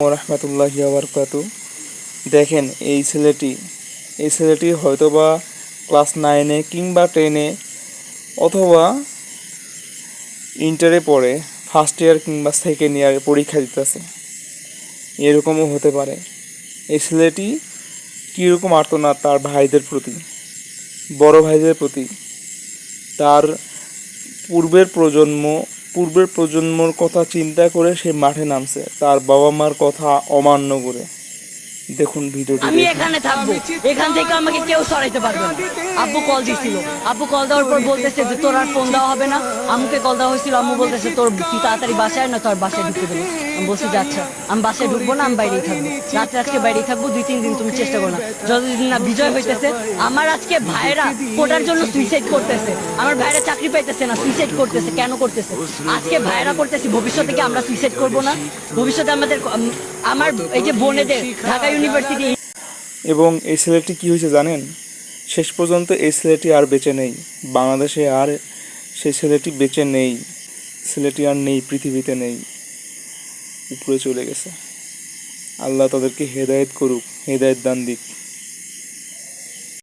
রহমতুল্লাহ বরকাত দেখেন, এই ছেলেটি এই ছেলেটি হয়তোবা ক্লাস নাইনে কিংবা টেনে অথবা ইন্টারে পড়ে, ফার্স্ট ইয়ার কিংবা সেকেন্ড ইয়ারে পরীক্ষা দিতেছে। এরকমও হতে পারে। এই ছেলেটি কীরকম আর্তনাদ তার ভাইদের প্রতি, বড় ভাইদের প্রতি, তার পূর্বের প্রজন্ম পূর্বের প্রজন্মর কথা চিন্তা করে সে মাঠে নামছে। তার বাবা মার কথা অমান্য করে। দেখুন ভিডিওটি আমি এখানে থাকব। এখান থেকে আমাকে কেউ সরাইতে পারবে না। আব্বু কল দিছিল। আব্বু কল দেওয়ার পর বলতেছে যে তোর আর ফোন দেওয়া হবে না। আম্মুকে কল দেওয়া হয়েছিল। আম্মু বলতেছে তোর তুই তাড়াতাড়ি বাসায় না তোর বাসায় ঢুকতে দেবে আমি বলছি যে আচ্ছা আমি বাসায় ঢুকবো না আমি বাইরেই থাকব। রাত্রে আজকে বাইরেই থাকব দুই তিন দিন তুমি চেষ্টা করো না। যতদিন না বিজয় হইতেছে আমার আজকে ভাইয়েরা কোটার জন্য সুইসাইড করতেছে। আমার ভাইয়েরা চাকরি পাইতেছে না সুইসাইড করতেছে কেন করতেছে? আজকে ভাইয়েরা করতেছি ভবিষ্যতে কি আমরা সুইসাইড করব না? ভবিষ্যতে আমাদের আমার এই যে বোনেদের ঢাকা ইউনিভার্সিটি এবং এই ছেলেটি কি হয়েছে জানেন? শেষ পর্যন্ত এই ছেলেটি আর বেঁচে নেই। বাংলাদেশে আর সেই ছেলেটি বেঁচে নেই। ছেলেটি আর নেই, পৃথিবীতে নেই। উপরে চলে গেছে। আল্লাহ তাদেরকে হেদায়েত করুক, হেদায়েত দান দিক।